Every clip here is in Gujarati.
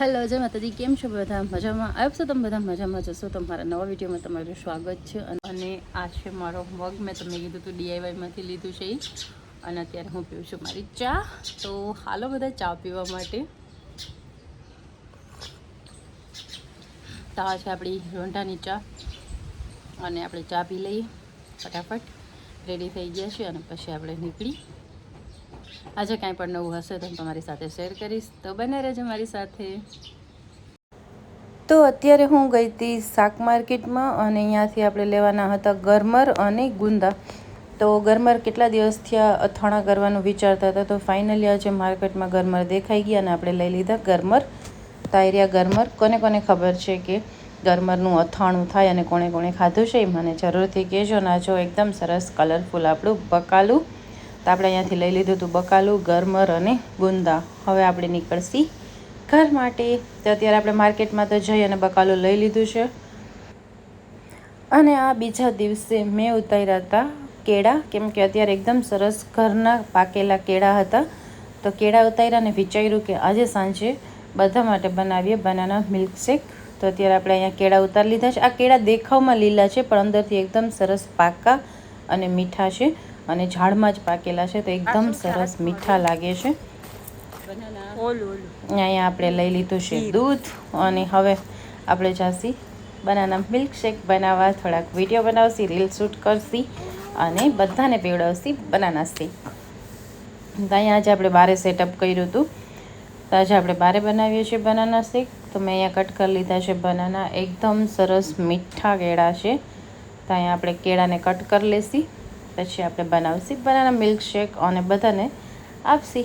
હેલો, જય માતાજી, કેમ છો બધા? મજામાં? આવશો તમે બધા મજામાં જશો તમારા નવા વિડીયોમાં તમારું સ્વાગત છે. અને આ છે મારો મગ. મેં તમને કીધું હતું ડીઆઈવાયમાંથી લીધું છે અને અત્યારે હું પીવું છું મારી ચા. તો હાલો બધા ચા પીવા માટે. તો છે આપણી રોંઢાની ચા. અને આપણે ચા પી લઈએ. ફટાફટ. રેડી થઈ ગયા છે અને પછી આપણે નીકળી. આજે કાંઈ પણ નવું હશે તો હું તમારી સાથે શેર કરીશ. તો બને રહેજો મારી સાથે. તો અત્યારે હું ગઈ હતી શાક માર્કેટમાં અને અહીંયાથી આપણે લેવાના હતા ગરમર અને ગુંદા. તો ગરમર કેટલા દિવસથી આ અથાણા કરવાનું વિચારતા હતા તો ફાઇનલી આજે માર્કેટમાં ગરમર દેખાઈ ગયા અને આપણે લઈ લીધા ગરમર. તાયરિયા ગરમર. કોને કોને ખબર છે કે ગરમરનું અથાણું થાય અને કોણે કોણે ખાધું છે એ મને જરૂરથી કહેજો ના જો એકદમ સરસ કલરફુલ આપણું બકાલું તો આપણે અહીંયાથી લઈ લીધું હતું બકાલું, ગરમર અને ગુંદા. હવે આપણે નીકળશી ઘર માટે. તો અત્યારે આપણે માર્કેટમાં તો જઈ અને બકાલું લઈ લીધું છે. અને આ બીજા દિવસે મેં ઉતાર્યા હતા કેળા. કેમ કે અત્યારે એકદમ સરસ ઘરના પાકેલા કેળા હતા. તો કેળા ઉતાર્યા અને વિચાર્યું કે આજે સાંજે બધા માટે બનાવીએ બનાના મિલ્કશેક તો અત્યારે આપણે અહીંયા કેળા ઉતારી લીધા છે. આ કેળા દેખાવમાં લીલા છે, પણ અંદરથી એકદમ સરસ પાકા અને મીઠા છે. અને ઝાડમાં જ પાકેલા છે તો એકદમ સરસ મીઠા લાગે છે. અહીંયા આપણે લઈ લીધું છે દૂધ અને હવે આપણે જાસી બનાના મિલ્કશેક બનાવવા. થોડાક વીડિયો બનાવશી રીલ શૂટ કરશી અને બધાને પીવડાવશી બનાના શેક તો અહીંયા આજે આપણે બારે સેટઅપ કર્યું હતું. તો આજે આપણે બારે બનાવીએ છીએ બનાના શેક તો મેં અહીંયા કટ કરી લીધા છે બનાના એકદમ સરસ મીઠા કેળા છે. તો અહીંયા આપણે કેળાને કટ કરી લેશી. પછી આપણે બનાવશી બનાના મિલ્કશેક અને બધાને આપશી.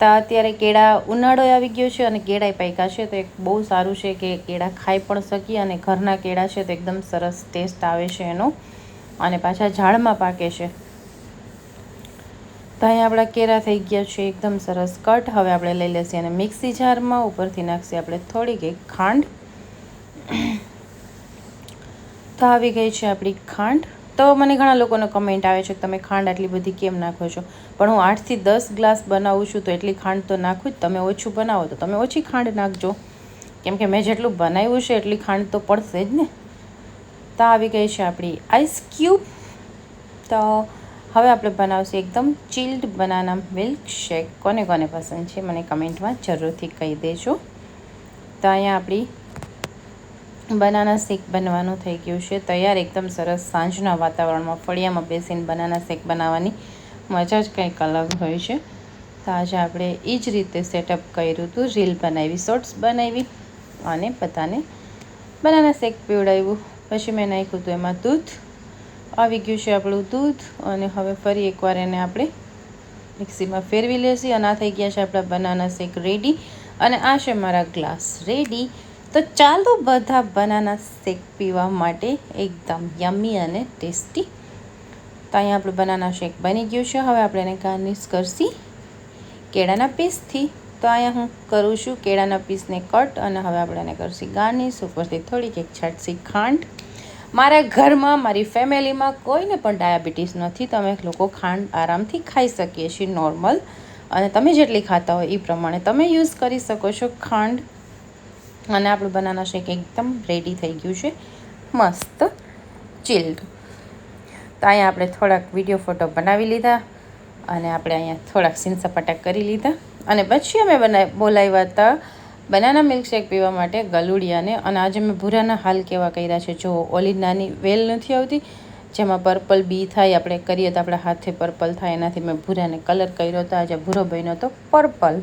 તો અત્યારે કેળા ઉનાળો આવી ગયો છે અને કેળાય પાક્યા છે, તો એક બહુ સારું છે કે કેળા ખાઈ પણ શકીએ અને ઘરના કેળા છે તો એકદમ સરસ ટેસ્ટ આવે છે એનો અને પાછા ઝાડમાં પાકે છે. તો અહીંયા આપણા કેરા થઈ ગયા છે, એકદમ સરસ કટ. હવે આપણે લઈ લેશી અને મિક્સી જારમાં, ઉપરથી નાખશી આપણે થોડીક એક ખાંડ. તો આવી ગઈ છે આપણી ખાંડ. તો મને ઘણા લોકોનો કમેન્ટ આવે છે કે તમે ખાંડ આટલી બધી કેમ નાખો છો? પણ હું આઠથી દસ ગ્લાસ બનાવું છું તો એટલી ખાંડ તો નાખું જ. તમે ઓછું બનાવો તો તમે ઓછી ખાંડ નાખજો. કેમ કે મેં જેટલું બનાવ્યું છે એટલી ખાંડ તો પડશે જ ને. તો આવી ગઈ છે આપણી આઈસ ક્યુબ તો હવે આપણે બનાવશું એકદમ ચિલ્ડ બનાના મિલ્ક શેક કોને કોને પસંદ છે મને કમેન્ટમાં જરૂરથી કહી દેજો. તો અહીંયા આપણી બનાના શેક બનવાનું થઈ ગયું છે. તૈયાર એકદમ સરસ સાંજના વાતાવરણમાં ફળિયામાં બેસીને બનાના શેક બનાવવાની મજા જ કંઈક અલગ હોય છે. તો આજે આપણે એ જ રીતે સેટઅપ કર્યું હતું. રીલ બનાવી શોર્ટ્સ બનાવી અને બધાને બનાના શેક પીવડાવ્યું. પછી મેં નાખ્યું હતું એમાં દૂધ. આવી ગયું છે આપણું દૂધ અને હવે ફરી એકવાર એને આપણે મિક્સીમાં ફેરવી લેશી. અને આ થઈ ગયા છે આપણા બનાના શેક રેડી અને આ છે મારા ગ્લાસ રેડી તો ચાલો બધા બનાના શેક પીવા માટે એકદમ યમ્મી અને ટેસ્ટી. તો અહીંયા આપણું બનાના શેક બની ગયું છે. હવે આપણે એને ગાર્નિશ કરશી કેળાના પીસથી. તો અહીંયા હું કરું છું કેળાના પીસને કટ અને હવે આપણે એને કરશી ગાર્નિશ. ઉપરથી થોડીક એક છાંટશી ખાંડ. મારા ઘરમાં, મારી ફેમિલીમાં કોઈને પણ ડાયાબિટીસ નથી. તમે લોકો ખાંડ આરામથી ખાઈ શકીએ છીએ નોર્મલ. અને તમે જેટલી ખાતા હોય એ પ્રમાણે તમે યુઝ કરી શકો છો ખાંડ. અને આપણું બનાના શેક એકદમ રેડી થઈ ગયું છે. મસ્ત ચિલ્ડ તો અહીંયા આપણે થોડાક વીડિયો ફોટો બનાવી લીધા અને આપણે અહીંયા થોડાક સીન સપાટા કરી લીધા. અને પછી અમે બના બોલાવ્યા હતા બનાના મિલ્કશેક પીવા માટે ગલુડિયાને. અને આજે મેં ભૂરાના હાલ કેવા કર્યા છે. જો ઓલી નાની વેલ નથી આવતી, જેમાં પર્પલ બી થાય, આપણે કરીએ તો આપણા હાથે પર્પલ થાય. એનાથી મેં ભૂરાને કલર કર્યો હતો આજે ભૂરો બન્યો હતો પર્પલ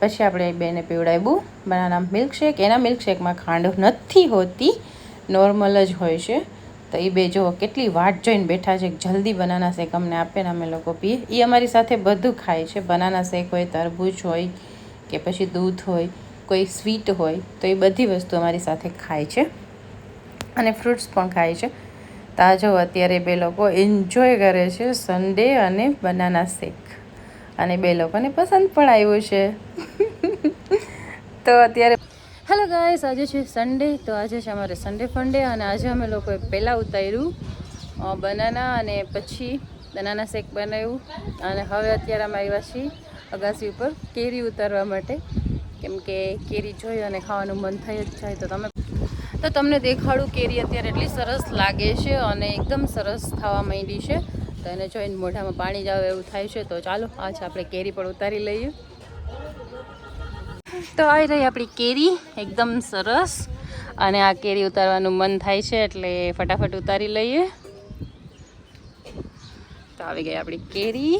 પછી આપણે બેને પીવડાવ્યું. બનાના મિલ્કશેક એના મિલ્કશેકમાં ખાંડ નથી હોતી. નોર્મલ જ હોય છે. તો એ બે જો કેટલી વાટ જોઈને બેઠા છે. જલ્દી બનાના શેક અમને આપે ને અમે લોકો પીએ. એ અમારી સાથે બધું ખાય છે. બનાના શેક હોય, તરબૂચ હોય કે પછી દૂધ હોય, કોઈ સ્વીટ હોય, તો એ બધી વસ્તુ અમારી સાથે ખાય છે. અને ફ્રૂટ્સ પણ ખાય છે. તાજો અત્યારે બે લોકો એન્જોય કરે છે સન્ડે અને બનાના શેક. અને બે લોકોને પસંદ પણ આવ્યું છે. તો અત્યારે હેલો ગાઈસ આજે છે સન્ડે તો આજે છે અમારે સન્ડે ફંડે અને આજે અમે લોકોએ પહેલાં ઉતાર્યું બનાના અને પછી બનાના શેક બનાવ્યું. અને હવે અત્યારે અમે આવ્યા છીએ અગાસી ઉપર કેરી ઉતારવા માટે. કેમ કે કેરી જોઈ અને ખાવાનું મન થઈ જ જાય, તો તમે તો તમને દેખાડું કેરી અત્યારે એટલી સરસ લાગે છે અને એકદમ સરસ થવા માંડી છે. તો એને જોઈને મોઢામાં પાણી જ આવે એવું થાય છે. તો ચાલો આજ આપણે કેરી પણ ઉતારી લઈએ. તો આવી રહી આપણી કેરી, એકદમ સરસ. અને આ કેરી ઉતારવાનું મન થાય છે એટલે ફટાફટ ઉતારી લઈએ. તો આવી ગઈ આપણી કેરી.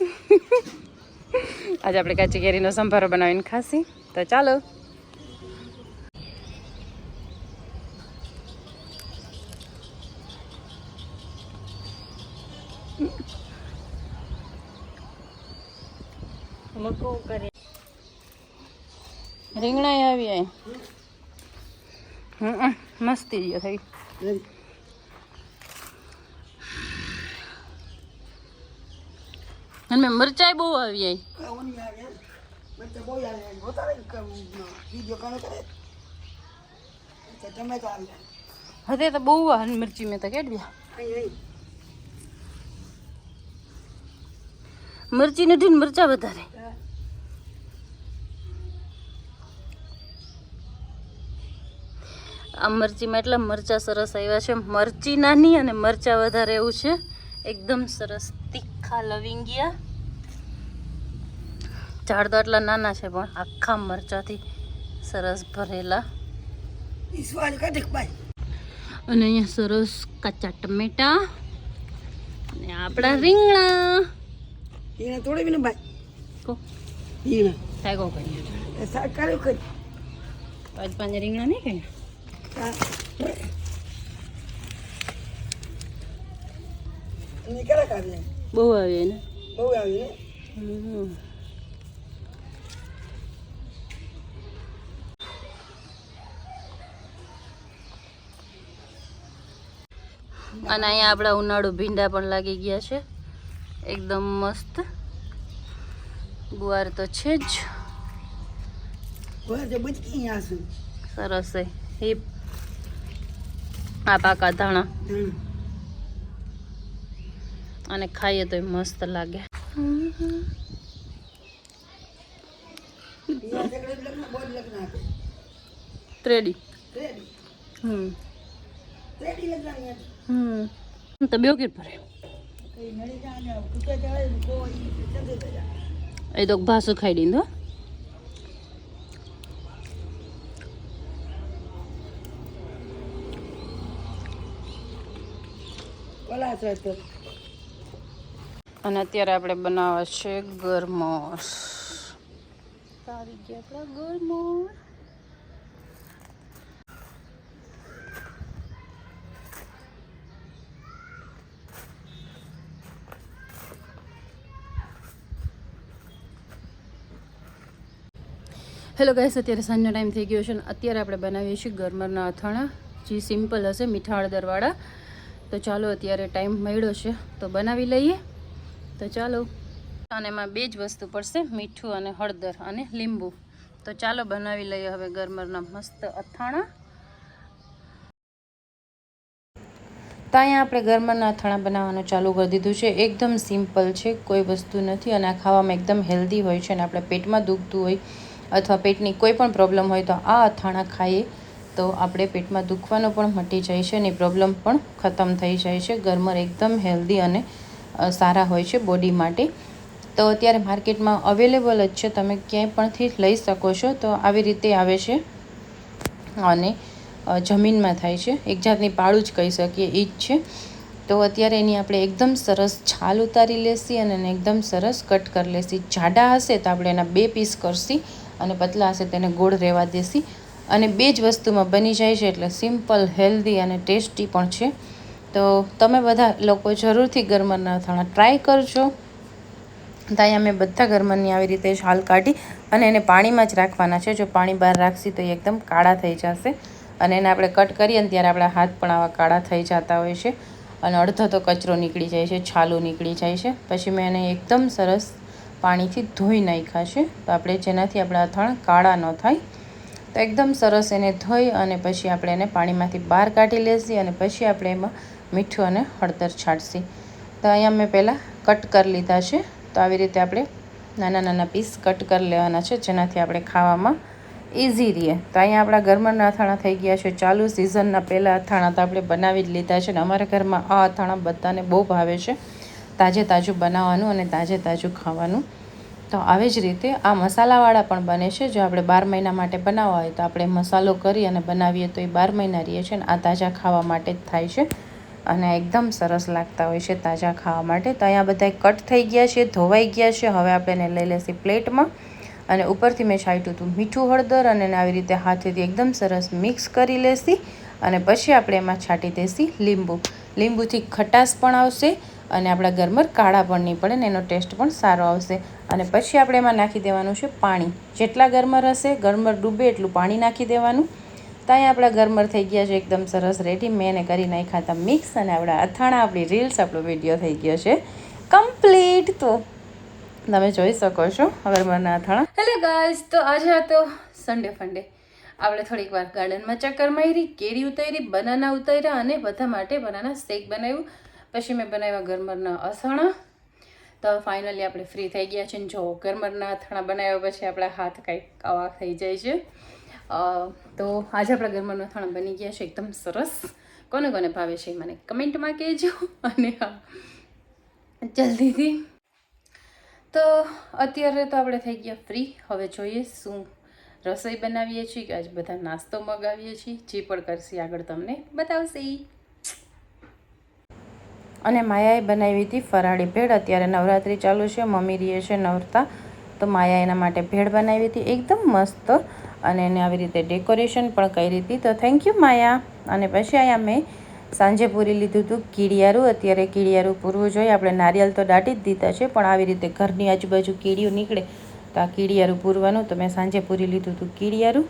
આજે આપણે કાચી કેરીનો સંભારો બનાવીને ખાસી તો ચાલો. રીંગણા આવી હમ મસ્તી જ થઈ. અને મરચાઈ બહુ આવી આવી હતે તો. બહુ મિર્ચી મેં તો કેટલી મરચી નથી ને મરચા વધારે. આ મરચીમાં એટલા મરચા સરસ આવ્યા છે. મરચી નાની અને મરચા વધારે એવું છે. એકદમ સરસ તીખા લવિંગિયા. ઝાડ તો આટલા નાના છે પણ આખા મરચાથી સરસ ભરેલા. અને અહીંયા સરસ કાચા ટમેટા. અને આપણા રીંગણા. થોડી બી ભાઈ કો. હીણા સાગો કરી સાગ સાક કરી. પાંચ પાંચ રીંગણા નહીં કઈ એને કેરા કાઢી બહુ આવે ને બહુ આવે ને. અને અહીંયા આપણા ઉનાળુ ભીંડા પણ લાગી ગયા છે. એકદમ મસ્ત. ગુવાર તો છે જ. સરસ છે. હિપ. આ પાકા ધાણા. અને ખાઈએ તો મસ્ત લાગે. ત્રેડી હમ. હમ. તો બ્યો કીટ ભરે એ તો ભાસું ખાઈ દીધો અને અત્યારે આપણે બનાવવા છે ગરમોસ. આવી ગયા આપણા ગરમોસ. હેલો ગાઈસ અત્યારે સાંજનો ટાઈમ થઈ ગયો છે અને અત્યારે આપણે બનાવીએ છીએ ગરમરના અથાણા, જે સિમ્પલ હશે મીઠા હળદરવાળા તો ચાલો અત્યારે ટાઈમ મળ્યો છે, તો બનાવી લઈએ. તો ચાલો. અને એમાં બે જ વસ્તુ પડશે, મીઠું અને હળદર અને લીંબુ. તો ચાલો બનાવી લઈએ હવે ગરમરના મસ્ત અથાણા. તો અહીંયા આપણે ગરમરના અથાણા બનાવવાનું ચાલુ કરી દીધું છે. એકદમ સિમ્પલ છે, કોઈ વસ્તુ નથી અને આ ખાવામાં એકદમ હેલ્ધી હોય છે અને આપણે પેટમાં દુખતું હોય અથવા પેટની કોઈ પણ પ્રોબ્લેમ હોય તો આ અથાણા ખાઈએ, તો આપણે પેટમાં દુખવાનું પણ મટી જાય છે અને પ્રોબ્લેમ પણ ખતમ થઈ જાય છે. ગરમર એકદમ હેલ્ધી અને સારા હોય છે બોડી માટે. તો અત્યારે માર્કેટમાં અવેલેબલ જ છે. તમે ક્યાંય પણથી લઈ શકો છો. તો આવી રીતે આવે છે અને જમીનમાં થાય છે. એક જાતની પાળું જ કહી શકીએ એ જ છે. તો અત્યારે એની આપણે એકદમ સરસ છાલ ઉતારી લેશી અને એને એકદમ સરસ કટ કરી લેશી. જાડા હશે તો આપણે એના બે પીસ કરશી. અને પતલા હશે તેને ગોળ રહેવા દેશી. અને બે જ વસ્તુમાં બની જાય છે એટલે સિમ્પલ, હેલ્ધી અને ટેસ્ટી પણ છે. તો તમે બધા લોકો જરૂરથી ગરમરના અથાણા ટ્રાય કરજો. ત્યાં અમે બધા ગરમરની આવી રીતે છાલ કાઢી અને એને પાણીમાં જ રાખવાના છે. જો પાણી બહાર રાખશી તો એ એકદમ કાળા થઈ જશે. અને એને આપણે કટ કરીએ ને ત્યારે આપણા હાથ પણ આવા કાળા થઈ જતા હોય છે. અને અડધો તો કચરો નીકળી જાય છે, છાલું નીકળી જાય છે. પછી મેં એને એકદમ સરસ પાણીથી ધોઈ નાખ્યા તો આપણે જેનાથી આપણા અથાણ કાળા ન થાય, તો એકદમ સરસ એને ધોઈ અને પછી આપણે એને પાણીમાંથી બહાર કાઢી લેશી અને પછી આપણે એમાં મીઠું અને હળદર છાંટશી તો અહીંયા મેં પહેલાં કટ કરી લીધા છે. તો આવી રીતે આપણે નાના નાના પીસ કટ કરી લેવાના છે, જેનાથી આપણે ખાવામાં ઇઝી રહે તો અહીંયા આપણા ઘરમાં અથાણા થઈ ગયા છે. ચાલુ સિઝનના પહેલાં અથાણા તો આપણે બનાવી જ લીધા છે ને અમારા ઘરમાં આ અથાણા બધાને બહુ ભાવે છે. તાજે તાજું બનાવવાનું અને તાજે તાજું ખાવાનું. તો આવી જ રીતે આ મસાલાવાળા પણ બને છે, જો આપણે બાર મહિના માટે બનાવવા હોય તો આપણે મસાલો કરી અને બનાવીએ તો એ બાર મહિના રહીએ છે અને આ તાજા ખાવા માટે જ થાય છે. અને એકદમ સરસ લાગતા હોય છે તાજા ખાવા માટે. તો અહીંયા બધા કટ થઈ ગયા છે, ધોવાઈ ગયા છે. હવે આપણે એને લઈ લેશી પ્લેટમાં અને ઉપરથી મેં છાંટ્યું હતું મીઠું હળદર અને આવી રીતે હાથેથી એકદમ સરસ મિક્સ કરી લેશી અને પછી આપણે એમાં છાંટી દેશી લીંબુ. લીંબુથી ખટાશ પણ આવશે અને આપણા ગરમર કાળા પણ નહીં પડે ને એનો ટેસ્ટ પણ સારો આવશે. અને પછી આપણે એમાં નાખી દેવાનું છે પાણી. જેટલા ગરમર હશે ગરમર ડૂબે એટલું પાણી નાખી દેવાનું. ત્યાં આપણા ગરમર થઈ ગયા છે એકદમ સરસ રેડી. મેં એને કરી નાખ્યા હતા મિક્સ અને આપણા અથાણા, આપણી રીલ્સ, આપણો વીડિયો થઈ ગયો છે કમ્પ્લીટ. તો તમે જોઈ શકો છો ગરમરના અથાણા. હેલો ગાઈસ તો આજે હતો સન્ડે ફંડે આપણે થોડીક વાર ગાર્ડનમાં ચક્કર મારી, કેરી ઉતારી બનાના ઉતાર્યા અને બધા માટે બનાના શેક બનાવ્યું. પછી મેં બનાવ્યા ગરમરના અથાણા. તો ફાઇનલી આપણે ફ્રી થઈ ગયા છે ને જો ગરમરના અથાણા બનાવ્યા પછી આપણા હાથ કાંઈક આવા થઈ જાય છે. તો આજે આપણા ગરમરના અથાણા બની ગયા છે એકદમ સરસ. કોને કોને ભાવે છે મને કમેન્ટમાં કહેજો. અને જલ્દીથી. તો અત્યારે તો આપણે થઈ ગયા ફ્રી હવે જોઈએ શું રસોઈ બનાવીએ છીએ કે આજે બધા નાસ્તો મગાવીએ છીએ. જે પણ કરશે આગળ તમને બતાવશે. અને માયાએ બનાવી હતી ફરાળી ભેળ. અત્યારે નવરાત્રિ ચાલુ છે, મમ્મી રીએ છે નવરતા. તો માયા એના માટે ભેળ બનાવી હતી, એકદમ મસ્ત. અને એને આવી રીતે ડેકોરેશન પણ કરી હતી. તો થેન્ક યુ માયા. અને પછી અહીંયા મેં સાંજે પૂરી લીધું હતું કીડિયારું. અત્યારે કીડિયારું પૂરવું જોઈએ આપણે નારિયેલ તો દાટી જ દીધા છે, પણ આવી રીતે ઘરની આજુબાજુ કીડીઓ નીકળે તો આ કીડિયારું પૂરવાનું. તો મેં સાંજે પૂરી લીધું હતું કીડિયારું.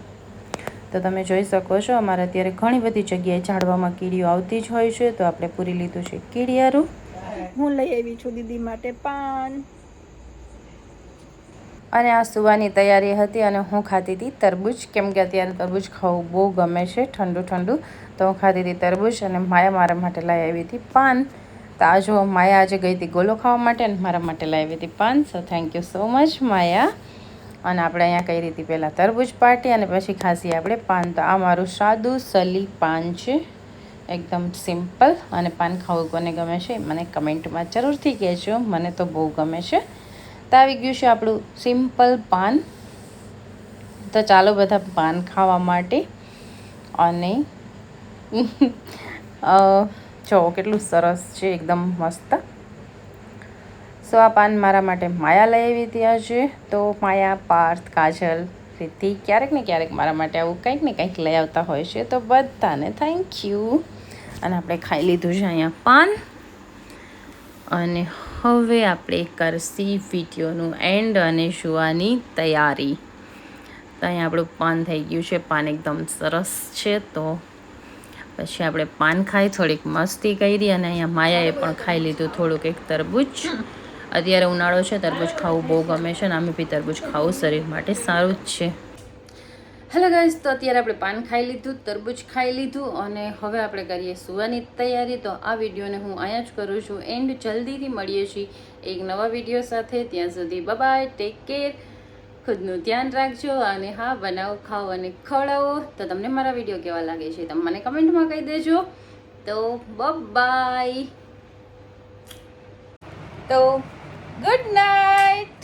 તો તમે જોઈ શકો છો અમારે અત્યારે ઘણી બધી જગ્યાએ ઝાડવામાં કીડીઓ આવતી જ હોય છે તો આપણે પૂરી લીધું છે કીડિયારું. હું લઈ આવી છું દીદી માટે પાન. અને આ સુવાની તૈયારી હતી અને હું ખાતી હતી તરબૂચ. કેમ કે અત્યારે તરબૂચ ખાવું બહુ ગમે છે ઠંડુ ઠંડુ. તો હું ખાતી હતી તરબૂચ અને માયા મારા માટે લાવી આવી હતી પાન. તો આ જો માયા આજે ગઈ હતી ગોલો ખાવા માટે અને મારા માટે લાવી આવી હતી પાન. So thank you so much Maya. અને આપણે અહીંયા કઈ રીતે પહેલાં તરબૂચ પાટી અને પછી ખાસી આપણે પાન. તો આ મારું સાદું સલી પાન છે. એકદમ સિમ્પલ અને પાન ખાવું કોને ગમે છે મને કમેન્ટમાં જરૂરથી કહેજો. મને તો બહુ ગમે છે. તો આવી ગયું છે આપણું સિમ્પલ પાન. તો ચાલો બધા પાન ખાવા માટે. અને જો કેટલું સરસ છે, એકદમ મસ્ત. સો આ પાન મારા માટે માયા લઈ આવી ત્યાં છે. તો માયા, પાર્થ, કાજલ રીતિ ક્યારેક ને ક્યારેક મારા માટે આવું કંઈક ને કંઈક લઈ આવતા હોય છે. તો બધાને થેન્ક યુ અને આપણે ખાઈ લીધું છે અહીંયા પાન. અને હવે આપણે કરશી વિડીયોનું એન્ડ અને જોવાની તૈયારી. તો અહીંયા આપણું પાન થઈ ગયું છે. પાન એકદમ સરસ છે. તો પછી આપણે પાન ખાઈ થોડીક મસ્તી કરી અને અહીંયા માયાએ પણ ખાઈ લીધું થોડુંક એક તરબૂચ. અત્યારે ઉનાળો છે, તરબૂચ ખાવું બહુ ગમે છે અને અમે બી તરબૂચ ખાવું શરીર માટે સારું જ છે. હેલો ગાઈઝ તો અત્યારે આપણે પાન ખાઈ લીધું, તરબૂચ ખાઈ લીધું અને હવે આપણે કરીએ સુવાની તૈયારી. તો આ વિડીયોને હું અહીંયા જ કરું છું. એન્ડ જલ્દીથી મળીએ છીએ એક નવા વીડિયો સાથે. ત્યાં સુધી બાય ટેક કેર ખુદનું ધ્યાન રાખજો અને હા, બનાવો, ખાઓ અને ખવડાવો. તો તમને મારા વીડિયો કેવા લાગે છે, તમે મને કમેન્ટમાં કહી દેજો. તો બાય તો ગુડ નાઇટ